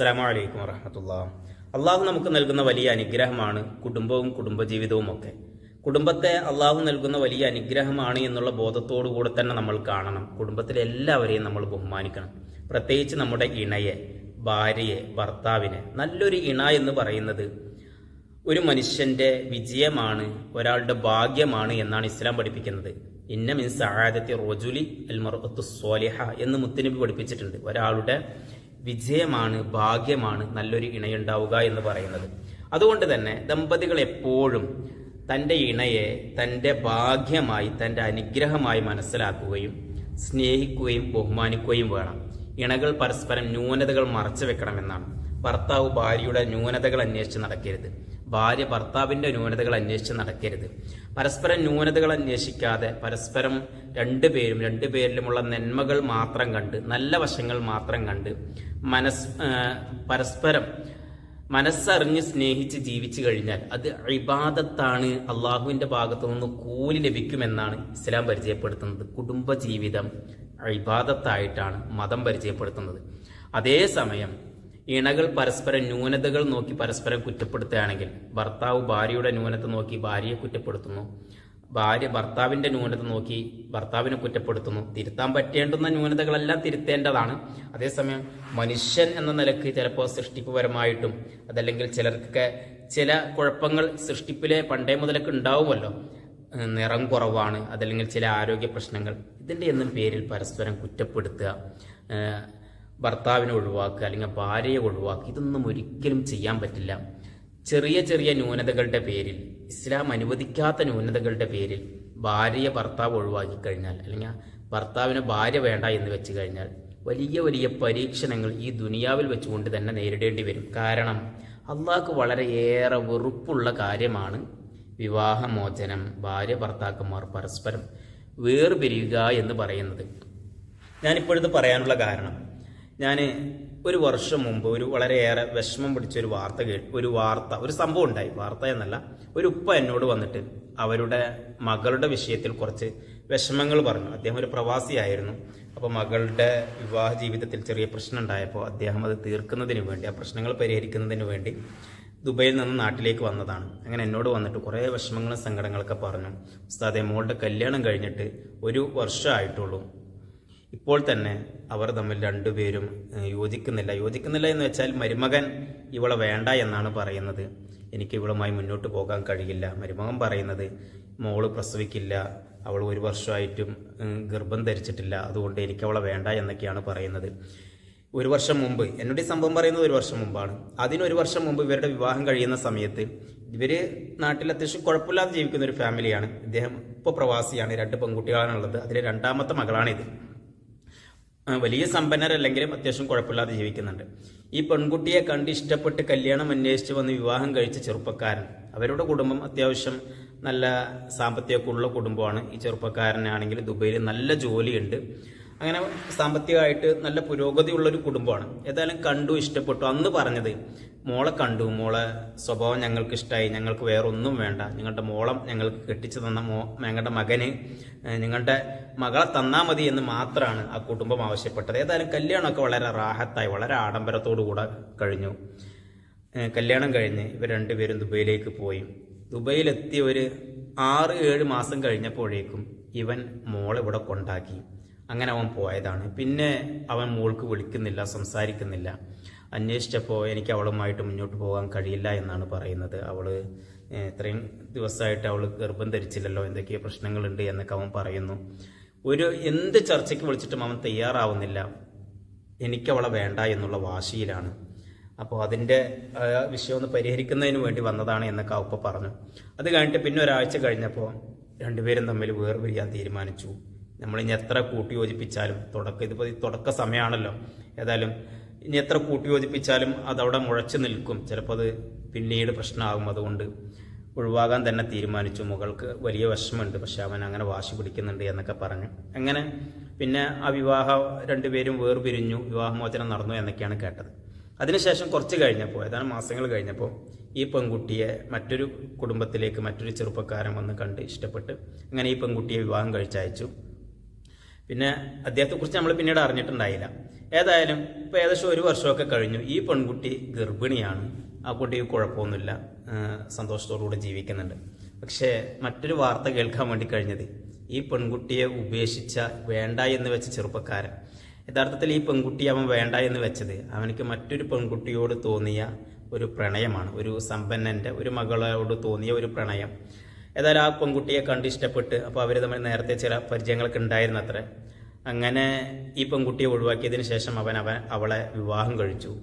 അസ്സലാമു അലൈക്കും വറഹമത്തുള്ള. അള്ളാഹു നമുക്ക് നൽകുന്ന വലിയ അനുഗ്രഹമാണ് കുടുംബവും കുടുംബജീവിതവും ഒക്കെ. കുടുംബത്തെ അള്ളാഹു നൽകുന്ന വലിയ അനുഗ്രഹമാണ് എന്നുള്ള ബോധത്തോടു കൂടെ തന്നെ നമ്മൾ കാണണം. കുടുംബത്തിലെ എല്ലാവരെയും നമ്മൾ ബഹുമാനിക്കണം. പ്രത്യേകിച്ച് നമ്മുടെ ഇണയെ ഭാര്യയെ ഭർത്താവിനെ. നല്ലൊരു ഇണ എന്ന് പറയുന്നത് ഒരു മനുഷ്യന്റെ വിജയമാണ് ഒരാളുടെ ഭാഗ്യമാണ് എന്നാണ് ഇസ്ലാം പഠിപ്പിക്കുന്നത്. ഇന്ന മീൻസ് സഹാദത്തി റോജുലി അൽമറത്തു സോലിഹ എന്ന് മുത്തുനബി പഠിപ്പിച്ചിട്ടുണ്ട്. ഒരാളുടെ വിജയമാണ് ഭാഗ്യമാണ് നല്ലൊരു ഇണയുണ്ടാവുക എന്ന് പറയുന്നത്. അതുകൊണ്ട് തന്നെ ദമ്പതികൾ എപ്പോഴും തന്റെ ഇണയെ തന്റെ ഭാഗ്യമായി തന്റെ അനുഗ്രഹമായി മനസ്സിലാക്കുകയും സ്നേഹിക്കുകയും ബഹുമാനിക്കുകയും വേണം. ഇണകൾ പരസ്പരം ന്യൂനതകൾ മറച്ചു വെക്കണമെന്നാണ്. ഭർത്താവ് ഭാര്യയുടെ ന്യൂനതകൾ അന്വേഷിച്ച് നടക്കരുത്. ഭാര്യ ഭർത്താവിന്റെ ന്യൂനതകൾ അന്വേഷിച്ച് നടക്കരുത്. പരസ്പരം ന്യൂനതകൾ അന്വേഷിക്കാതെ പരസ്പരം രണ്ടുപേരും രണ്ടുപേരിലുമുള്ള നന്മകൾ മാത്രം കണ്ട് നല്ല വശങ്ങൾ മാത്രം കണ്ട് മനസ് പരസ്പരം മനസ്സറിഞ്ഞ് സ്നേഹിച്ച് ജീവിച്ചു കഴിഞ്ഞാൽ അത് ഇബാദത്താണ് അള്ളാഹുവിന്റെ ഭാഗത്തു നിന്ന് കൂലി ലഭിക്കുമെന്നാണ് ഇസ്ലാം പരിചയപ്പെടുത്തുന്നത്. കുടുംബജീവിതം ഇബാദത്തായിട്ടാണ് മതം പരിചയപ്പെടുത്തുന്നത്. അതേസമയം ഇണകൾ പരസ്പരം ന്യൂനതകൾ നോക്കി പരസ്പരം കുറ്റപ്പെടുത്തുകയാണെങ്കിൽ ഭർത്താവ് ഭാര്യയുടെ ന്യൂനത നോക്കി ഭാര്യയെ കുറ്റപ്പെടുത്തുന്നു. ഭാര്യ ഭർത്താവിന്റെ ന്യൂനത നോക്കി ഭർത്താവിനെ കുറ്റപ്പെടുത്തുന്നു. തിരുത്താൻ പറ്റേണ്ടുന്ന ന്യൂനതകളെല്ലാം തിരുത്തേണ്ടതാണ്. അതേസമയം മനുഷ്യൻ എന്ന നിലയ്ക്ക് ചിലപ്പോൾ സൃഷ്ടിപ്പുപരമായിട്ടും അതല്ലെങ്കിൽ ചിലർക്കൊക്കെ ചില കുഴപ്പങ്ങൾ സൃഷ്ടിപ്പിലെ പണ്ടേ മുതലൊക്കെ ഉണ്ടാവുമല്ലോ. നിറം കുറവാണ് അതല്ലെങ്കിൽ ചില ആരോഗ്യ പ്രശ്നങ്ങൾ. ഇതിന്റെ ഒന്നും പേരിൽ പരസ്പരം കുറ്റപ്പെടുത്തുക. ഭർത്താവിനെ ഒഴിവാക്കുക അല്ലെങ്കിൽ ഭാര്യയെ ഒഴിവാക്കുക. ഇതൊന്നും ഒരിക്കലും ചെയ്യാൻ പറ്റില്ല. ചെറിയ ചെറിയ ന്യൂനതകളുടെ പേരിൽ ഇസ്ലാം അനുവദിക്കാത്ത ന്യൂനതകളുടെ പേരിൽ ഭാര്യയെ ഭർത്താവ് ഒഴിവാക്കി കഴിഞ്ഞാൽ അല്ലെങ്കിൽ ഭർത്താവിന് ഭാര്യ വേണ്ട എന്ന് വെച്ച് കഴിഞ്ഞാൽ വലിയ വലിയ പരീക്ഷണങ്ങൾ ഈ ദുനിയാവിൽ വെച്ചുകൊണ്ട് തന്നെ നേരിടേണ്ടി വരും. കാരണം അള്ളാഹ്ക്ക് വളരെയേറെ വെറുപ്പുള്ള കാര്യമാണ് വിവാഹമോചനം. ഭാര്യ ഭർത്താക്കന്മാർ പരസ്പരം വേർപിരിയുക എന്ന് പറയുന്നത്. ഞാനിപ്പോഴത് പറയാനുള്ള കാരണം ഞാൻ ഒരു വർഷം മുമ്പ് ഒരു വളരെയേറെ വിഷമം പിടിച്ച ഒരു വാർത്ത കേ ഒരു വാർത്ത ഒരു സംഭവം ഉണ്ടായി. വാർത്ത എന്നല്ല. ഒരു ഉപ്പ എന്നോട് വന്നിട്ട് അവരുടെ മകളുടെ വിഷയത്തിൽ കുറച്ച് വിഷമങ്ങൾ പറഞ്ഞു. അദ്ദേഹം ഒരു പ്രവാസിയായിരുന്നു. അപ്പോൾ മകളുടെ വിവാഹ ജീവിതത്തിൽ ചെറിയ പ്രശ്നം ഉണ്ടായപ്പോൾ അദ്ദേഹം അത് തീർക്കുന്നതിന് വേണ്ടി ആ പ്രശ്നങ്ങൾ പരിഹരിക്കുന്നതിന് വേണ്ടി ദുബൈയിൽ നിന്ന് നാട്ടിലേക്ക് വന്നതാണ്. അങ്ങനെ എന്നോട് വന്നിട്ട് കുറേ വിഷമങ്ങളും സങ്കടങ്ങളൊക്കെ പറഞ്ഞു. ഉസ്താദെ മോളുടെ കല്യാണം കഴിഞ്ഞിട്ട് ഒരു വർഷമായിട്ടുള്ളൂ. ഇപ്പോൾ തന്നെ അവർ തമ്മിൽ രണ്ടുപേരും യോജിക്കുന്നില്ല. യോജിക്കുന്നില്ല എന്ന് വെച്ചാൽ മരുമകൻ ഇവളെ വേണ്ട എന്നാണ് പറയുന്നത്. എനിക്ക് ഇവളുമായി മുന്നോട്ട് പോകാൻ കഴിയില്ല. മരുമകൻ പറയുന്നത് മോൾ പ്രസവിക്കില്ല. അവൾ ഒരു വർഷമായിട്ടും ഗർഭം ധരിച്ചിട്ടില്ല. അതുകൊണ്ട് എനിക്ക് അവളെ വേണ്ട എന്നൊക്കെയാണ് പറയുന്നത്. ഒരു വർഷം മുമ്പ് എന്നോട് ഈ സംഭവം പറയുന്നത് ഒരു വർഷം മുമ്പാണ്. അതിനൊരു വർഷം മുമ്പ് ഇവരുടെ വിവാഹം കഴിയുന്ന സമയത്ത് ഇവർ നാട്ടിൽ അത്യാവശ്യം കുഴപ്പമില്ലാതെ ജീവിക്കുന്ന ഒരു ഫാമിലിയാണ്. ഇദ്ദേഹം ഇപ്പോൾ പ്രവാസിയാണ്. രണ്ട് പെൺകുട്ടികളാണുള്ളത്. അതിലെ രണ്ടാമത്തെ മകളാണിത്. വലിയ സമ്പന്നരല്ലെങ്കിലും അത്യാവശ്യം കുഴപ്പമില്ലാതെ ജീവിക്കുന്നുണ്ട്. ഈ പെൺകുട്ടിയെ കണ്ട് ഇഷ്ടപ്പെട്ട് കല്യാണം അന്വേഷിച്ച് വന്ന് വിവാഹം കഴിച്ച ചെറുപ്പക്കാരൻ. അവരുടെ കുടുംബം അത്യാവശ്യം നല്ല സാമ്പത്തികമൊക്കെ ഉള്ള കുടുംബമാണ്. ഈ ചെറുപ്പക്കാരനാണെങ്കിൽ ദുബൈയിൽ നല്ല ജോലിയുണ്ട്. അങ്ങനെ സാമ്പത്തികമായിട്ട് നല്ല പുരോഗതിയുള്ള ഒരു കുടുംബമാണ്. ഏതായാലും കണ്ടു ഇഷ്ടപ്പെട്ടു. അന്ന് പറഞ്ഞത് മോളെ കണ്ടു മോളെ സ്വഭാവം ഞങ്ങൾക്ക് ഇഷ്ടമായി ഞങ്ങൾക്ക് വേറൊന്നും വേണ്ട. നിങ്ങളുടെ മോളം ഞങ്ങൾക്ക് കെട്ടിച്ചു തന്ന മോ ഞങ്ങളുടെ മകന് നിങ്ങളുടെ മകളെ തന്നാൽ മതി എന്ന് മാത്രമാണ് ആ കുടുംബം ആവശ്യപ്പെട്ടത്. ഏതായാലും കല്യാണമൊക്കെ വളരെ റാഹത്തായി വളരെ ആഡംബരത്തോടു കൂടെ കഴിഞ്ഞു. കല്യാണം കഴിഞ്ഞ് ഇവർ രണ്ടുപേരും ദുബൈയിലേക്ക് പോയി. ദുബൈയിലെത്തി ഒരു ആറ് ഏഴ് മാസം കഴിഞ്ഞപ്പോഴേക്കും ഇവൻ മോളെ ഇവിടെ കൊണ്ടാക്കി. അങ്ങനെ അവൻ പോയതാണ്. പിന്നെ അവൻ മോൾക്ക് വിളിക്കുന്നില്ല സംസാരിക്കുന്നില്ല. അന്വേഷിച്ചപ്പോൾ എനിക്ക് അവളുമായിട്ട് മുന്നോട്ട് പോകാൻ കഴിയില്ല എന്നാണ് പറയുന്നത്. അവൾ ഇത്രയും ദിവസമായിട്ട് അവൾ ഗർഭം ധരിച്ചില്ലല്ലോ എന്തൊക്കെയോ പ്രശ്നങ്ങളുണ്ട് എന്നൊക്കെ അവൻ പറയുന്നു. ഒരു എന്ത് ചർച്ചയ്ക്ക് വിളിച്ചിട്ടും അവൻ തയ്യാറാവുന്നില്ല. എനിക്കവളെ വേണ്ട എന്നുള്ള വാശിയിലാണ്. അപ്പോൾ അതിന്റെ വിഷയം ഒന്ന് പരിഹരിക്കുന്നതിന് വേണ്ടി വന്നതാണ് എന്നൊക്കെ ഉപ്പ പറഞ്ഞു. അത് കഴിഞ്ഞിട്ട് പിന്നെ ഒരാഴ്ച കഴിഞ്ഞപ്പോൾ രണ്ടുപേരും തമ്മിൽ വേർപിരിയാൻ തീരുമാനിച്ചു. നമ്മൾ ഇനി എത്ര കൂട്ടി യോജിപ്പിച്ചാലും തുടക്കം ഇതിപ്പോൾ തുടക്ക സമയമാണല്ലോ ഏതായാലും ഇനി എത്ര കൂട്ടി യോജിപ്പിച്ചാലും അതവിടെ മുഴച്ചു നിൽക്കും. ചിലപ്പോൾ അത് പിന്നീട് പ്രശ്നമാകും. അതുകൊണ്ട് ഒഴിവാകാൻ തന്നെ തീരുമാനിച്ചു. മകൾക്ക് വലിയ വിഷമമുണ്ട്. പക്ഷെ അവൻ അങ്ങനെ വാശി പിടിക്കുന്നുണ്ട് എന്നൊക്കെ പറഞ്ഞു. അങ്ങനെ പിന്നെ ആ വിവാഹം രണ്ടുപേരും വേർപിരിഞ്ഞു. വിവാഹമോചനം നടന്നു എന്നൊക്കെയാണ് കേട്ടത്. അതിനുശേഷം കുറച്ച് കഴിഞ്ഞപ്പോൾ ഏതാനും മാസങ്ങൾ കഴിഞ്ഞപ്പോൾ ഈ പെൺകുട്ടിയെ മറ്റൊരു കുടുംബത്തിലേക്ക് മറ്റൊരു ചെറുപ്പക്കാരൻ വന്ന് കണ്ട് ഇഷ്ടപ്പെട്ട് അങ്ങനെ ഈ പെൺകുട്ടിയെ വിവാഹം കഴിച്ചയച്ചു. പിന്നെ അദ്ദേഹത്തെക്കുറിച്ച് നമ്മൾ പിന്നീട് അറിഞ്ഞിട്ടുണ്ടായില്ല. ഏതായാലും ഇപ്പൊ ഏകദേശം ഒരു വർഷമൊക്കെ കഴിഞ്ഞു. ഈ പെൺകുട്ടി ഗർഭിണിയാണ്. ആ കുട്ടി കുഴപ്പമൊന്നുമില്ല. സന്തോഷത്തോടുകൂടി ജീവിക്കുന്നുണ്ട്. പക്ഷേ മറ്റൊരു വാർത്ത കേൾക്കാൻ വേണ്ടി കഴിഞ്ഞത് ഈ പെൺകുട്ടിയെ ഉപേക്ഷിച്ച വേണ്ട എന്ന് വെച്ച ചെറുപ്പക്കാരൻ. യഥാർത്ഥത്തിൽ ഈ പെൺകുട്ടി അവൻ വേണ്ട എന്ന് വെച്ചത് അവനക്ക് മറ്റൊരു പെൺകുട്ടിയോട് തോന്നിയ ഒരു പ്രണയമാണ്. ഒരു സമ്പന്നന്റെ ഒരു മകളോട് തോന്നിയ ഒരു പ്രണയം. ഏതായാലും ആ പെൺകുട്ടിയെ കണ്ട് ഇഷ്ടപ്പെട്ട് അപ്പോൾ അവർ തമ്മിൽ നേരത്തെ ചില പരിചയങ്ങളൊക്കെ ഉണ്ടായിരുന്നു അത്ര അങ്ങനെ ഈ പെൺകുട്ടിയെ ഒഴിവാക്കിയതിന് ശേഷം അവൻ അവൻ അവളെ വിവാഹം കഴിച്ചു.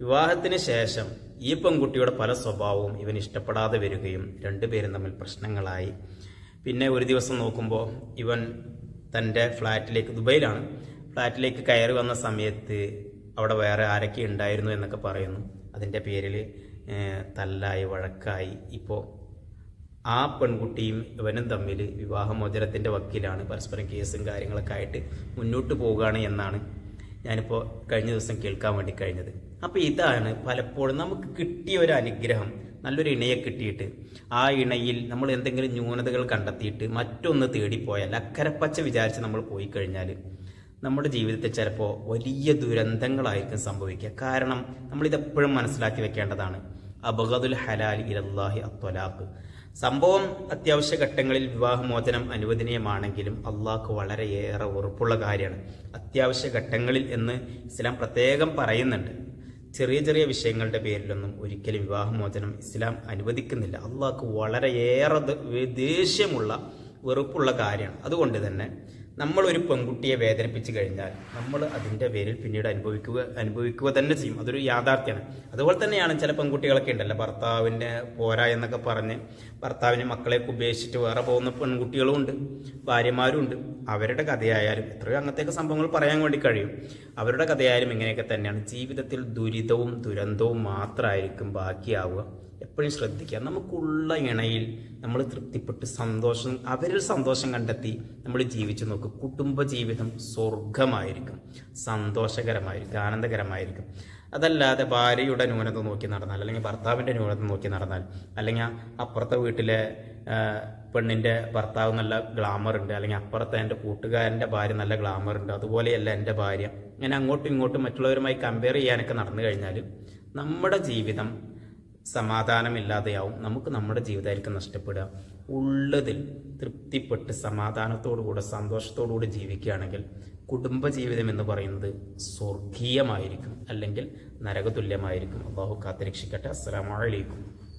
വിവാഹത്തിന് ശേഷം ഈ പെൺകുട്ടിയുടെ പല സ്വഭാവവും ഇവൻ ഇഷ്ടപ്പെടാതെ വരികയും രണ്ടുപേരും തമ്മിൽ പ്രശ്നങ്ങളായി. പിന്നെ ഒരു ദിവസം നോക്കുമ്പോൾ ഇവൻ തന്റെ ഫ്ലാറ്റിലേക്ക് ദുബൈയിലാണ്. ഫ്ലാറ്റിലേക്ക് കയറി വന്ന സമയത്ത് അവിടെ വേറെ ആരൊക്കെ ഉണ്ടായിരുന്നു എന്നൊക്കെ പറയുന്നു. അതിന്റെ പേരിൽ തല്ലായി വഴക്കായി. ഇപ്പോൾ ആ പെൺകുട്ടിയും ഇവനും തമ്മിൽ വിവാഹമോചനത്തിന്റെ വക്കീലാണ്. പരസ്പരം കേസും കാര്യങ്ങളൊക്കെ ആയിട്ട് മുന്നോട്ട് പോവുകയാണ് എന്നാണ് ഞാനിപ്പോൾ കഴിഞ്ഞ ദിവസം കേൾക്കാൻ വേണ്ടി കഴിഞ്ഞത്. അപ്പോൾ ഇതാണ് പലപ്പോഴും നമുക്ക് കിട്ടിയ ഒരു അനുഗ്രഹം നല്ലൊരു ഇണയെ കിട്ടിയിട്ട്. ആ ഇണയിൽ നമ്മൾ എന്തെങ്കിലും ന്യൂനതകൾ കണ്ടെത്തിയിട്ട് മറ്റൊന്ന് തേടിപ്പോയാൽ അക്കരപ്പച്ച വിചാരിച്ച് നമ്മൾ പോയി കഴിഞ്ഞാൽ നമ്മുടെ ജീവിതത്തിൽ ചിലപ്പോൾ വലിയ ദുരന്തങ്ങളായിരിക്കും സംഭവിക്കുക. കാരണം നമ്മളിതെപ്പോഴും മനസ്സിലാക്കി വെക്കേണ്ടതാണ്. അബഗദുൽ ഹലാൽ ഇലല്ലാഹി അത്വലാഖ് സംഭവം അത്യാവശ്യ ഘട്ടങ്ങളിൽ വിവാഹമോചനം അനുവദനീയമാണെങ്കിലും അള്ളാഹ്ക്ക് വളരെയേറെ ഉറപ്പുള്ള കാര്യമാണ്. അത്യാവശ്യ ഘട്ടങ്ങളിൽ എന്ന് ഇസ്ലാം പ്രത്യേകം പറയുന്നുണ്ട്. ചെറിയ ചെറിയ വിഷയങ്ങളുടെ പേരിലൊന്നും ഒരിക്കലും വിവാഹമോചനം ഇസ്ലാം അനുവദിക്കുന്നില്ല. അള്ളാഹ്ക്ക് വളരെയേറെ ദേഷ്യമുള്ള വെറുപ്പുള്ള കാര്യമാണ്. അതുകൊണ്ട് തന്നെ നമ്മൾ ഒരു പെൺകുട്ടിയെ വേദനിപ്പിച്ചു കഴിഞ്ഞാൽ നമ്മൾ അതിന്റെ പേരിൽ പിന്നീട് അനുഭവിക്കുക അനുഭവിക്കുക തന്നെ ചെയ്യും. അതൊരു യാഥാർത്ഥ്യമാണ്. അതുപോലെ തന്നെയാണ് ചില പെൺകുട്ടികളൊക്കെ ഉണ്ടല്ലോ ഭർത്താവിന്റെ പോരാ എന്നൊക്കെ പറഞ്ഞ് ഭർത്താവിനെ മക്കളെ ഉപേക്ഷിച്ചിട്ട് വേറെ പോകുന്ന പെൺകുട്ടികളും ഉണ്ട് ഭാര്യമാരും ഉണ്ട്. അവരുടെ കഥയായാലും എത്രയോ അങ്ങനത്തെയൊക്കെ സംഭവങ്ങൾ പറയാൻ വേണ്ടി കഴിയും. അവരുടെ കഥയായാലും ഇങ്ങനെയൊക്കെ തന്നെയാണ്. ജീവിതത്തിൽ ദുരിതവും ദുരന്തവും മാത്രമായിരിക്കും ബാക്കിയാവുക. എപ്പോഴും ശ്രദ്ധിക്കുക. നമുക്കുള്ള ഇണയിൽ നമ്മൾ തൃപ്തിപ്പെട്ട് സന്തോഷം അവരിൽ സന്തോഷം കണ്ടെത്തി നമ്മൾ ജീവിച്ചു നോക്കും. കുടുംബ ജീവിതം സ്വർഗമായിരിക്കും സന്തോഷകരമായിരിക്കും ആനന്ദകരമായിരിക്കും. അതല്ലാതെ ഭാര്യയുടെ ന്യൂനത നോക്കി നടന്നാൽ അല്ലെങ്കിൽ ഭർത്താവിന്റെ ന്യൂനത നോക്കി നടന്നാൽ അല്ലെങ്കിൽ അപ്പുറത്തെ വീട്ടിലെ പെണ്ണിന്റെ ഭർത്താവ് നല്ല ഗ്ലാമർ ഉണ്ട് അല്ലെങ്കിൽ അപ്പുറത്തെ എന്റെ കൂട്ടുകാരന്റെ ഭാര്യ നല്ല ഗ്ലാമർ ഉണ്ട് അതുപോലെയല്ല എന്റെ ഭാര്യ. ഇങ്ങനെ അങ്ങോട്ടും ഇങ്ങോട്ടും മറ്റുള്ളവരുമായി കമ്പയർ ചെയ്യാനൊക്കെ നടന്നു കഴിഞ്ഞാൽ നമ്മുടെ ജീവിതം സമാധാനമില്ലാതെയാവും. നമുക്ക് നമ്മുടെ ജീവിതമായിരിക്കും നഷ്ടപ്പെടുക. ഉള്ളതിൽ തൃപ്തിപ്പെട്ട് സമാധാനത്തോടുകൂടെ സന്തോഷത്തോടുകൂടി ജീവിക്കുകയാണെങ്കിൽ കുടുംബജീവിതം എന്ന് പറയുന്നത് സ്വർഗീയമായിരിക്കും അല്ലെങ്കിൽ നരകതുല്യമായിരിക്കും. അള്ളാഹു കാത്തിരക്ഷിക്കട്ടെ. അസ്സലാമലൈക്കും